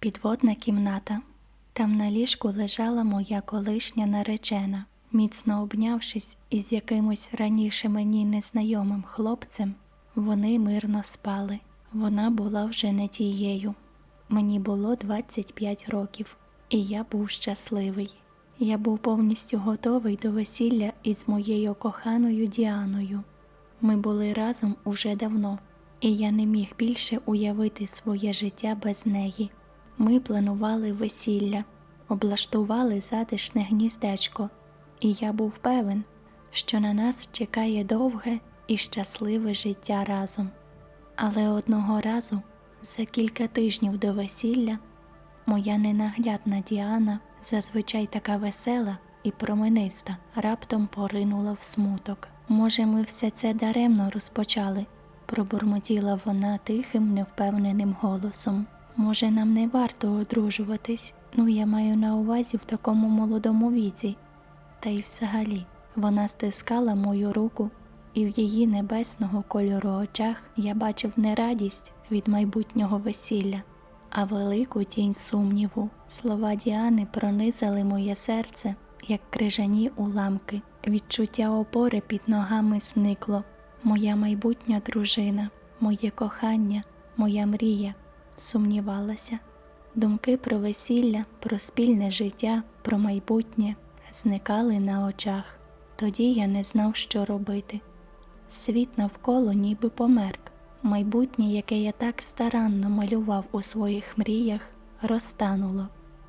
Підводна кімната. Там на ліжку лежала моя колишня наречена. Міцно обнявшись із якимось раніше мені незнайомим хлопцем, вони мирно спали. Вона була вже не тією. Мені було 25 років, і я був щасливий. Я був повністю готовий до весілля із моєю коханою Діаною. Ми були разом уже давно, і я не міг більше уявити своє життя без неї. Ми планували весілля, облаштували затишне гніздечко, і я був певен, що на нас чекає довге і щасливе життя разом. Але одного разу, за кілька тижнів до весілля, моя ненаглядна Діана, зазвичай така весела і промениста, раптом поринула в смуток. Може, ми все це даремно розпочали, пробурмотіла вона тихим, невпевненим голосом. Може, нам не варто одружуватись, ну я маю на увазі в такому молодому віці. Та й взагалі вона стискала мою руку, і в її небесного кольору очах я бачив не радість від майбутнього весілля, а велику тінь сумніву. Слова Діани пронизали моє серце, як крижані уламки. Відчуття опори під ногами зникло. Моя майбутня дружина, моє кохання, моя мрія сумнівалася. Думки про весілля, про спільне життя, про майбутнє зникали на очах. Тоді я не знав, що робити. Світ навколо ніби померк. Майбутнє, яке я так старанно малював у своїх мріях, розтануло,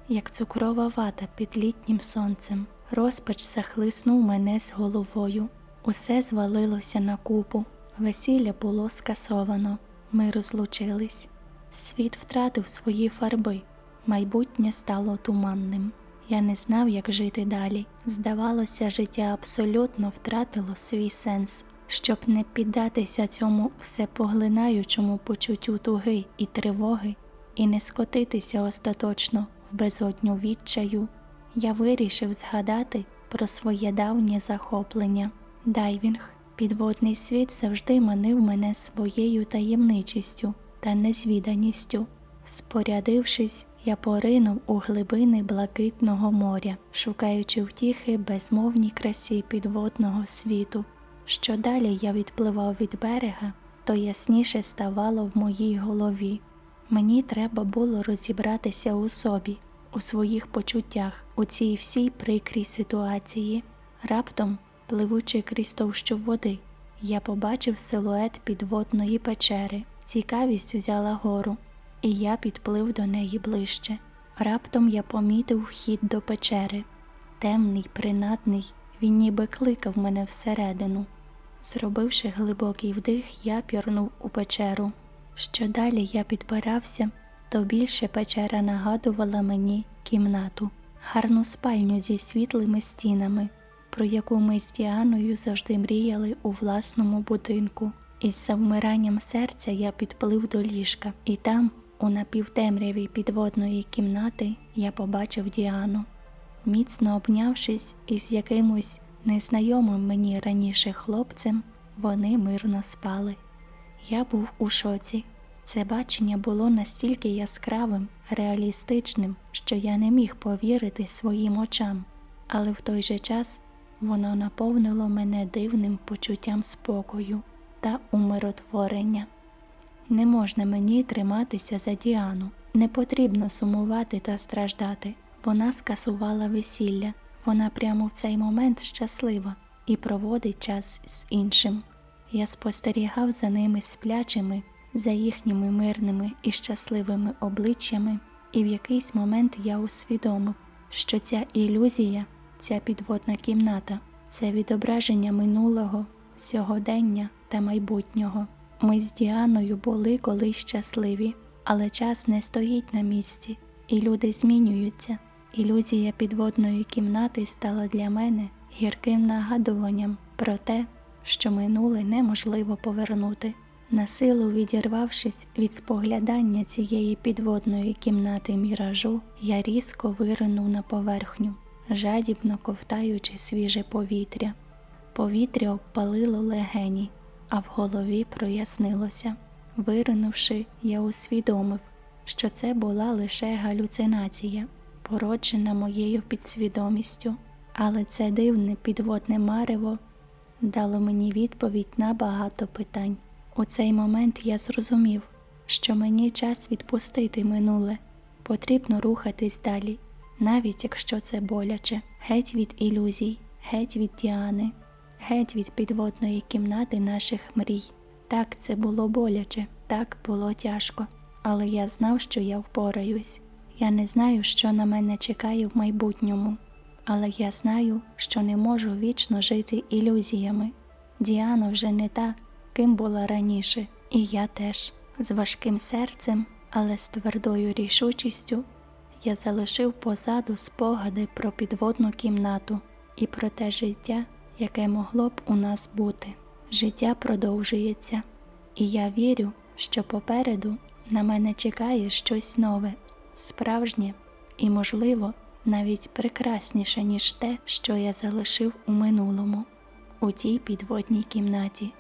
як цукрова вата під літнім сонцем. Розпач захлиснув мене з головою. Усе звалилося на купу. Весілля було скасовано. Ми розлучились. Світ втратив свої фарби, майбутнє стало туманним. Я не знав, як жити далі. Здавалося, життя абсолютно втратило свій сенс. Щоб не піддатися цьому всепоглинаючому почуттю туги і тривоги, і не скотитися остаточно в безодню відчаю, я вирішив згадати про своє давнє захоплення. Дайвінг, підводний світ завжди манив мене своєю таємничістю та незвіданістю. Спорядившись, я поринув у глибини блакитного моря, шукаючи втіхи безмовній красі підводного світу. Що далі я відпливав від берега, то ясніше ставало в моїй голові. Мені треба було розібратися у собі, у своїх почуттях, у цій всій прикрій ситуації. Раптом, пливучи крізь товщу води, я побачив силует підводної печери. Цікавість взяла гору, і я підплив до неї ближче. Раптом я помітив вхід до печери. Темний, принадний, він ніби кликав мене всередину. Зробивши глибокий вдих, я пірнув у печеру. Що далі я підбирався, то більше печера нагадувала мені кімнату, гарну спальню зі світлими стінами, про яку ми з Діаною завжди мріяли у власному будинку. Із завмиранням серця я підплив до ліжка, і там, у напівтемряві підводної кімнати, я побачив Діану. Міцно обнявшись із якимось незнайомим мені раніше хлопцем, вони мирно спали. Я був у шоці. Це бачення було настільки яскравим, реалістичним, що я не міг повірити своїм очам, але в той же час воно наповнило мене дивним почуттям спокою та умиротворення. Не можна мені триматися за Діану, не потрібно сумувати та страждати. Вона скасувала весілля, вона прямо в цей момент щаслива і проводить час з іншим. Я спостерігав за ними сплячими, за їхніми мирними і щасливими обличчями, і в якийсь момент я усвідомив, що ця ілюзія, ця підводна кімната це відображення минулого, сьогодення та майбутнього. Ми з Діаною були колись щасливі, але час не стоїть на місці, і люди змінюються. Ілюзія підводної кімнати стала для мене гірким нагадуванням про те, що минуле неможливо повернути. На силу відірвавшись від споглядання цієї підводної кімнати міражу, я різко виринув на поверхню, жадібно ковтаючи свіже повітря. Повітря обпалило легені, а в голові прояснилося. Виринувши, я усвідомив, що це була лише галюцинація, породжена моєю підсвідомістю, але це дивне підводне марево дало мені відповідь на багато питань. У цей момент я зрозумів, що мені час відпустити минуле, потрібно рухатись далі, навіть якщо це боляче, геть від ілюзій, геть від Діани, геть від підводної кімнати наших мрій. Так, це було боляче, так було тяжко, але я знав, що я впораюсь. Я не знаю, що на мене чекає в майбутньому, але я знаю, що не можу вічно жити ілюзіями. Діана вже не та, ким була раніше, і я теж. З важким серцем, але з твердою рішучістю я залишив позаду спогади про підводну кімнату і про те життя, яке могло б у нас бути. Життя продовжується, і я вірю, що попереду на мене чекає щось нове, справжнє і, можливо, навіть прекрасніше, ніж те, що я залишив у минулому, у тій підводній кімнаті.